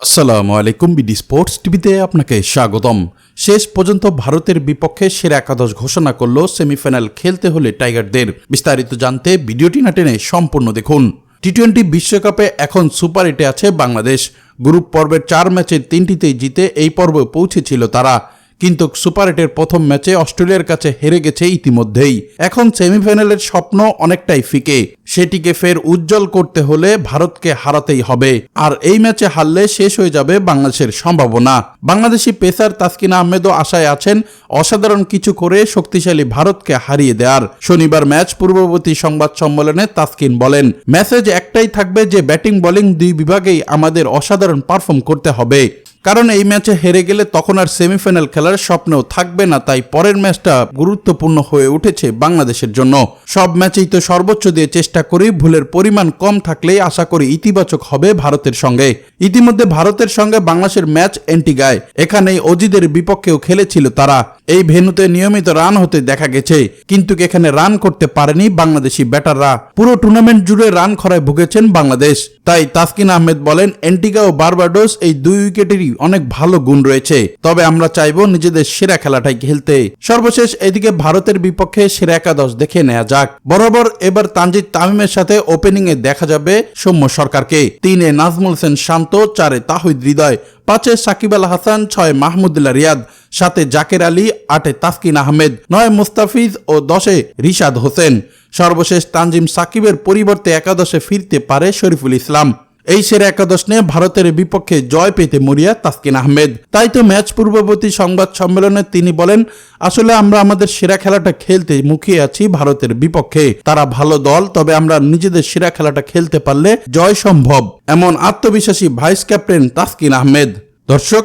আসসালামু আলাইকুম BD sports টিভিতে আপনাকে স্বাগতম। শেষ পর্যন্ত ভারতের বিপক্ষে সেরা একাদশ ঘোষণা করল সেমিফাইনাল খেলতে হলে টাইগারদের। বিস্তারিত জানতে ভিডিওটি না টেনে সম্পূর্ণ দেখুন। টি টোয়েন্টি বিশ্বকাপে এখন সুপার এটে আছে বাংলাদেশ। গ্রুপ পর্বের চার ম্যাচের তিনটিতেই জিতে এই পর্বে পৌঁছেছিল তারা। কিন্তু সুপার এটের প্রথম ম্যাচে অস্ট্রেলিয়ার কাছে হেরে গেছে ইতিমধ্যেই। এখন সেমিফাইনালের স্বপ্ন অনেকটাই ফিকে। সেটিকে ফের উজ্জ্বল করতে হলে ভারতকে হারাতেই হবে। আর এই ম্যাচে হারলে শেষ হয়ে যাবে বাংলাদেশের সম্ভাবনা। বাংলাদেশি পেসার তাসকিন আহমেদও আশায় আছেন, অসাধারণ কিছু করে শক্তিশালী ভারতকে হারিয়ে দেওয়ার শনিবার ম্যাচ পূর্ববর্তী সংবাদ সম্মেলনে তাসকিন বলেন, মেসেজ একটাই থাকবে যে ব্যাটিং, বোলিং দুই বিভাগেই আমাদের অসাধারণ পারফর্ম করতে হবে। কারণ এই ম্যাচে হেরে গেলে তখন আর সেমিফাইনাল খেলার স্বপ্নেও থাকবে না, তাই পরের ম্যাচটা গুরুত্বপূর্ণ হয়ে উঠেছে বাংলাদেশের জন্য। সব ম্যাচেই তো সর্বোচ্চ দিয়ে চেষ্টা করি, ভুলের পরিমাণ কম থাকলেই আশা করি ইতিবাচক হবে ভারতের সঙ্গে। ইতিমধ্যে ভারতের সঙ্গে বাংলাদেশের ম্যাচ এন্টিগায়। এখানেই অজিদের বিপক্ষেও খেলেছিল তারা। এই ভেন্যুতে নিয়মিত রান হতে দেখা গেছে। কিন্তু এখানে রান করতে পারেনি বাংলাদেশি ব্যাটাররা। পুরো টুর্নামেন্ট জুড়ে রান খরায় ভুগেছেন বাংলাদেশ। তাই তাসকিন আহমেদ বলেন, এন্টিগা ও বারবাডোস এই দুই উইকেটেরই অনেক ভালো গুণ রয়েছে। তবে আমরা চাইব নিজেদের সেরা খেলাটাই খেলতে। সর্বশেষ এদিকে ভারতের বিপক্ষে সেরা একাদশ দেখে নেওয়া যাক। বরাবর এবার তানজিদ তামিমের সাথে ওপেনিং এ দেখা যাবে সৌম্য সরকারকে। তিনে নাজমুল হোসেন শান্ত, চারে তাহিদ হৃদয়, পাঁচে সাকিব আল হাসান, ছয় মাহমুদুল্লাহ রিয়াদ। সাতে জাকের আলী, আটে তাসকিন আহমেদ, নয় মুস্তাফিজ ও দশে রিশাদ হোসেন। সর্বশেষ তানজিম সাকিবের পরিবর্তে একাদশে ফিরতে পারে শরীফুল ইসলাম। এই সেরা একাদশ নিয়ে ভারতের বিপক্ষে জয় পেতে মরিয়া তাসকিন আহমেদ। তাই তো ম্যাচ পূর্ববর্তী সংবাদ সম্মেলনে তিনি বলেন, আসলে আমরা আমাদের সেরা খেলাটা খেলতে মুখিয়ে আছি ভারতের বিপক্ষে। তারা ভালো দল, তবে আমরা নিজেদের সেরা খেলাটা খেলতে পারলে জয় সম্ভব। এমন আত্মবিশ্বাসী ভাইস ক্যাপ্টেন তাসকিন আহমেদ। দর্শক